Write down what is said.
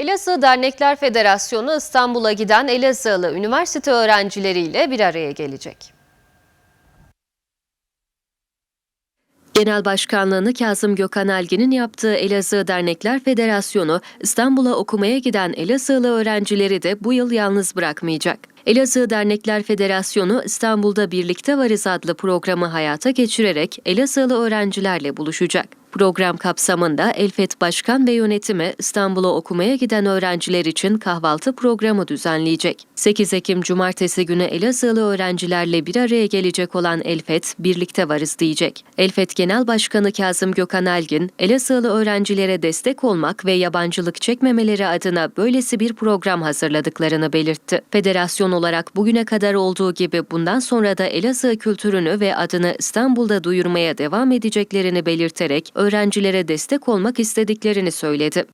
Elazığ Dernekler Federasyonu İstanbul'a giden Elazığlı üniversite öğrencileriyle bir araya gelecek. Genel Başkanlığını Kazım Gökhan Elgin'in yaptığı Elazığ Dernekler Federasyonu İstanbul'a okumaya giden Elazığlı öğrencileri de bu yıl yalnız bırakmayacak. Elazığ Dernekler Federasyonu İstanbul'da Birlikte Varız adlı programı hayata geçirerek Elazığlı öğrencilerle buluşacak. Program kapsamında Elfet Başkan ve yönetimi İstanbul'a okumaya giden öğrenciler için kahvaltı programı düzenleyecek. 8 Ekim Cumartesi günü Elazığlı öğrencilerle bir araya gelecek olan Elfet, birlikte varız diyecek. Elfet Genel Başkanı Kazım Gökhan Elgin, Elazığlı öğrencilere destek olmak ve yabancılık çekmemeleri adına böylesi bir program hazırladıklarını belirtti. Federasyon olarak bugüne kadar olduğu gibi bundan sonra da Elazığ kültürünü ve adını İstanbul'da duyurmaya devam edeceklerini belirterek öğrencilere destek olmak istediklerini söyledi.